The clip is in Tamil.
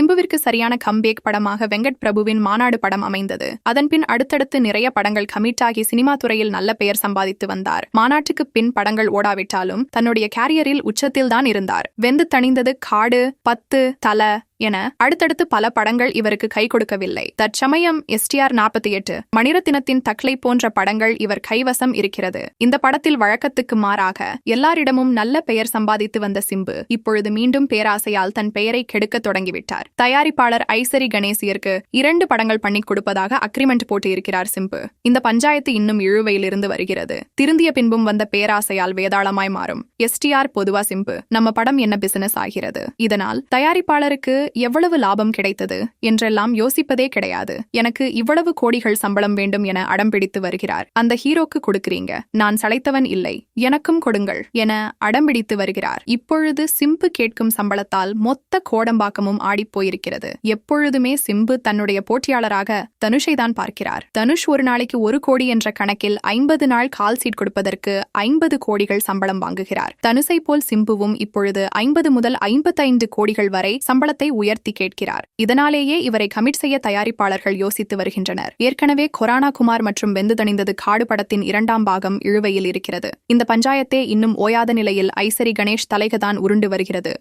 சிம்புவிற்கு சரியான கம்பேக் படமாக வெங்கட் பிரபுவின் மாநாடு படம் அமைந்தது. அதன்பின் அடுத்தடுத்து நிறைய படங்கள் கமிட் ஆகி சினிமா துறையில் நல்ல பெயர் சம்பாதித்து வந்தார். மாநாட்டுக்கு பின் படங்கள் ஓடாவிட்டாலும் தன்னுடைய கேரியரில் உச்சத்தில் தான் இருந்தார். வெந்து தணிந்தது காடு பத்து தல என அடுத்தடுத்து பல படங்கள் இவருக்கு கை கொடுக்கவில்லை. தற்சமயம் எஸ்டிஆர் நாற்பத்தி எட்டு மணிரத்தினத்தின் தக்லை போன்ற படங்கள் இவர் கைவசம் இருக்கிறது. இந்த படத்தில் வழக்கத்துக்கு மாறாக எல்லாரிடமும் நல்ல பெயர் சம்பாதித்து வந்த சிம்பு இப்பொழுது மீண்டும் பேராசையால் தன் பெயரை கெடுக்க தொடங்கிவிட்டார். தயாரிப்பாளர் ஐசரி கணேசியருக்கு இரண்டு படங்கள் பண்ணி கொடுப்பதாக அக்ரிமெண்ட் போட்டு இருக்கிறார் சிம்பு. இந்த பஞ்சாயத்து இன்னும் இழுவையிலிருந்து வருகிறது. திருந்திய பின்பும் வந்த பேராசையால் வேதாளமாய் மாறும். எஸ்டிஆர் பொதுவா சிம்பு நம்ம படம் என்ன பிசினஸ் ஆகிறது? இதனால் தயாரிப்பாளருக்கு எவ்வளவு லாபம் கிடைத்தது என்றெல்லாம் யோசிப்பதே கிடையாது. எனக்கு இவ்வளவு கோடிகள் சம்பளம் வேண்டும் என அடம்பிடித்து வருகிறார். அந்த ஹீரோக்கு கொடுக்கிறீங்க. நான் சளைத்தவன் இல்லை. எனக்கும் கொடுங்கள் என அடம்பிடித்து வருகிறார். இப்பொழுது சிம்பு கேட்கும் சம்பளத்தால் மொத்த கோடம்பாக்கமும் ஆடிப் போயிருக்கிறது. எப்பொழுதுமே சிம்பு தன்னுடைய போட்டியாளராக தனுஷை தான் பார்க்கிறார். தனுஷ் ஒரு நாளைக்கு ஒரு கோடி என்ற கணக்கில் ஐம்பது நாள் கால் சீட் கொடுப்பதற்கு ஐம்பது கோடிகள் சம்பளம் வாங்குகிறார். தனுஷை போல் சிம்புவும் இப்பொழுது ஐம்பது முதல் ஐம்பத்தைந்து கோடிகள் வரை சம்பளத்தை உயர்த்தி கேட்கிறார். இதனாலேயே இவரை கமிட் செய்ய தயாரிப்பாளர்கள் யோசித்து வருகின்றனர். ஏற்கனவே கொரானா குமார் மற்றும் வெந்து தணிந்தது காடு படத்தின் இரண்டாம் பாகம் இழுவையில் இருக்கிறது. இந்த பஞ்சாயத்தே இன்னும் ஓயாத நிலையில் ஐசரி கணேஷ் தலைகதான் உருண்டு வருகிறது.